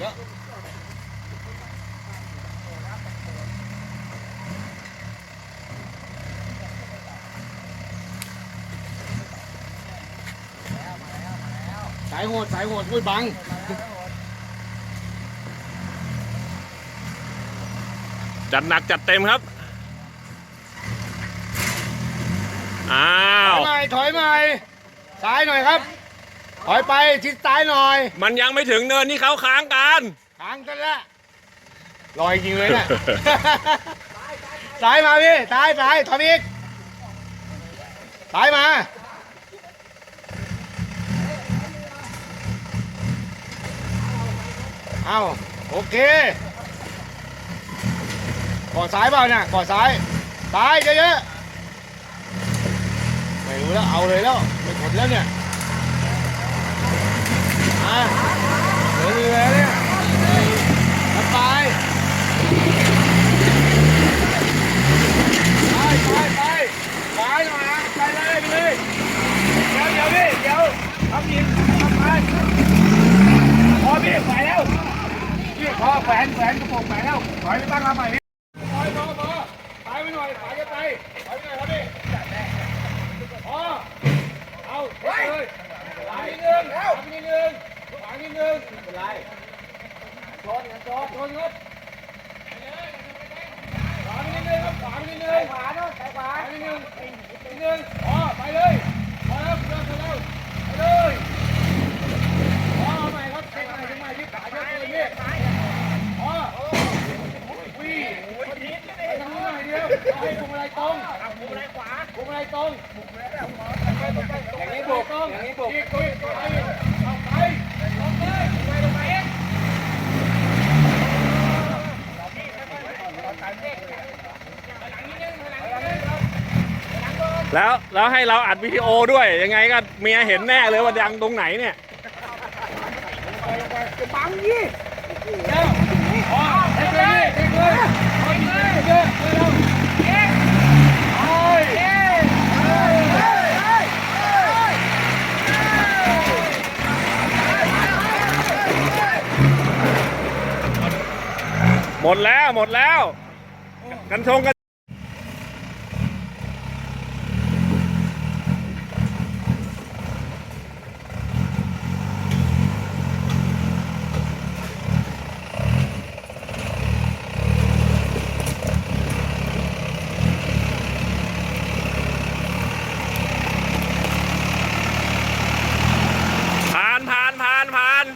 แล้วสายโหดสายโหดอุ้ยบังจัดหนักจัดเต็มครับ อ้าถอวยใหม่ถอยใหม่ซ้ายหน่อยครับ ถอยไปชิดซ้ายหน่อยมันยังไม่ถึงเนินที่เขาค้างกัน ทางกันละลอยจริงเลยเนี่ย ซ้ายมาพี่ซ้ายซ้ายถอยไปอีกซ้ายมา เอาโอเคก่อซ้ายเปล่าเนี่ยก่อซ้ายซ้ายเยอะๆไม่รู้แล้วเอาเลยแล้วไม่ทนแล้วเนี่ยอะเหลือเรือเนี่ยสบายไปไปไปไปหน่อยนะไปเลยไปเลยเดี๋ยวเดี๋ยวพี่เดี๋ยวทำยิงทำไปพอพี่ไปแล้วพี่พอแขวนแขวนกระโปรงแขวนแล้ว ถอยไปตั้งรับใหม่พี่พอพอพอไปไปหน่อยไปจะไปไปไปหน่อยครับพี่พอเอาเฮ้ยเลยขวานิดนึงขวานิดนึงขวานิดนึงไม่เป็นไรชนชนชนครับขวานิดนึงครับขวานิดนึงขวาเนาะขวานิดนึงนิดนึงพอไปเลยพอแล้วเริ่มแล้วไปเลยพอเอาใหม่ครับเช็คใหม่เช็คใหม่ที่ขาเยอะเกินพี่พอวิ่งไปทางนู้นหน่อยเดียวเอา ให้พวงมาลัยตรงพวงมาลัยขวาพวงมาลัยตรงอย่างนี้บุกอย่างนี้บุกอีกอีกไปเอาไปลงไปลงไปเองแล้วแล้วให้เราอัดวิดีโอด้วยยังไงก็เมียเห็นแน่เลยว่าดังตรงไหนเนี่ยบังยี่เร็วพอเทเลยเทเลยเทเลยเทเลย หมดแล้วหมดแล้ว กันชงกัน ผ่านผ่านผ่านผ่าน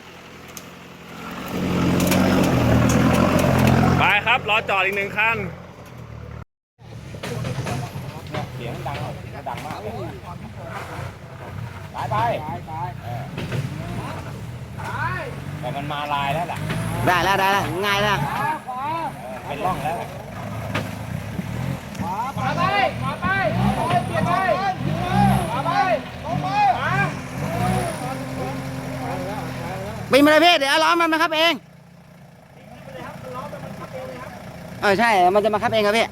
ไปครับ ร อจอดอีกหนึ่งคันเสียงดังเสียงดังมากไปไปไปแต่มันมาลายแล้วล่ะ ได้แล้วได้แล้วง่ายแล้วเป็นร่องแล้วขวาไปขวาไปเปลี่ยนไปขวาไปตรงไปขวาปีนมาเลยพี่เดี๋ยวเอาล้อมันมาครับเอง เออใช่ มันจะมาคับเองครับพี่